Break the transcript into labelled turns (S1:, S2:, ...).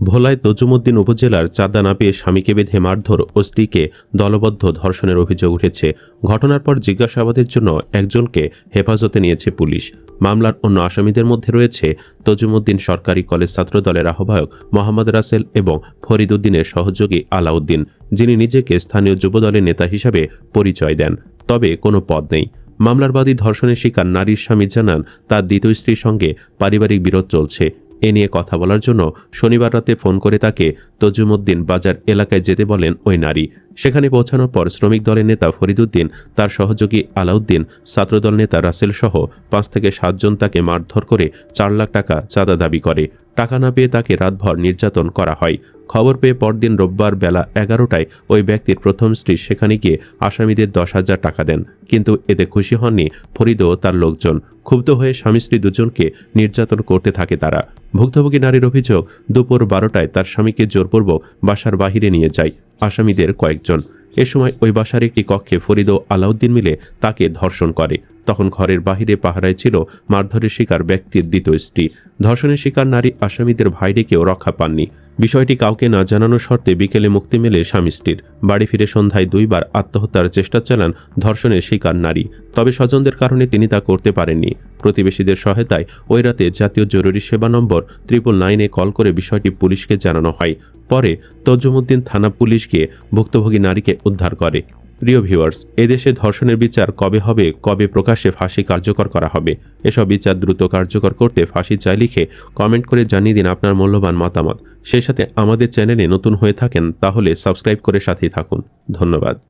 S1: ভোলায় তজুমুদ্দিন উপজেলার চাঁদা না পেয়ে স্বামীকে বেঁধে মারধর ও স্ত্রীকে দলবদ্ধ ধর্ষণের অভিযোগ উঠেছে। ঘটনার পর জিজ্ঞাসাবাদের জন্য একজনকে হেফাজতে নিয়েছে পুলিশ। মামলার অন্য আসামিদের মধ্যে রয়েছে তজুমুদ্দিন সরকারি কলেজ ছাত্রদলের আহ্বায়ক মোহাম্মদ রাসেল এবং ফরিদ উদ্দিনের সহযোগী আলাউদ্দিন, যিনি নিজেকে স্থানীয় যুবদলের নেতা হিসাবে পরিচয় দেন। তবে কোনো পদ নেই। মামলার বাদী ধর্ষণের শিকার নারীর স্বামী জানান, তার দ্বিতীয় স্ত্রীর সঙ্গে পারিবারিক বিরোধ চলছে। এ নিয়ে কথা বলার জন্য শনিবার রাতে ফোন করে তাকে তজুমুদ্দিন বাজার এলাকায় যেতে বলেন ওই নারী। সেখানে পৌঁছানোর পর শ্রমিক দলের নেতা ফরিদুদ্দিন তার সহযোগী আলাউদ্দিন ছাত্রদল নেতা রাসেল সহ পাঁচ থেকে সাতজন তাকে মারধর করে চার লাখ টাকা চাঁদা দাবি করে। টাকা না পেয়ে তাকে রাতভর নির্যাতন করা হয়। খবর পেয়ে পরদিন রোববার বেলা এগারোটায় ওই ব্যক্তির প্রথম স্ত্রী সেখানে গিয়ে আসামিদের দশ হাজার টাকা দেন। কিন্তু এতে খুশি হননি ফরিদ ও তার লোকজন। ক্ষুব্ধ হয়ে স্বামী স্ত্রী দুজনকে নির্যাতন করতে থাকে তারা। ভুক্তভোগী নারীর অভিযোগ, দুপুর বারোটায় তার স্বামীকে জোরপূর্বক বাসার বাহিরে নিয়ে যায়। আসামিদের কয়েকজন। এ সময় ওই বাসার একটি কক্ষে ফরিদ ও আলাউদ্দিন মিলে তাকে ধর্ষণ করে। তখন ঘরের বাহিরে পাহারায় ছিল মারধরের শিকার ব্যক্তির দ্বিতীয় স্ত্রী। ধর্ষণের শিকার নারী আসামিদের ভাই কেউ রক্ষা পাননি। বিষয়টি কাউকে না জানানোর শর্তে বিকেলে মুক্তি মেলে স্বামী স্ত্রীর। বাড়ি ফিরে সন্ধ্যায় দুইবার আত্মহত্যার চেষ্টা চালান ধর্ষণের শিকার নারী। তবে স্বজনদের কারণে তিনি তা করতে পারেননি। প্রতিবেশীদের সহায়তায় ওই রাতে জাতীয় জরুরি সেবা নম্বর ত্রিপল নাইনে কল করে বিষয়টি পুলিশকে জানানো হয়। পরে তজুমুদ্দিন থানা পুলিশ গিয়ে ভুক্তভোগী নারীকে উদ্ধার করে। প্রিয় ভিউয়ার্স এদেশে ধর্ষণের বিচার কবে হবে? কবে প্রকাশ্যে ফাঁসি কার্যকর করা হবে? এসব বিচার দ্রুত কার্যকর করতে ফাঁসি চাই লিখে কমেন্ট করে জানিয়ে দিন আপনার মূল্যবান মতামত। সেই সাথে আমাদের চ্যানেলে নতুন হয়ে থাকেন, তাহলে সাবস্ক্রাইব করে সাথেই থাকুন। ধন্যবাদ।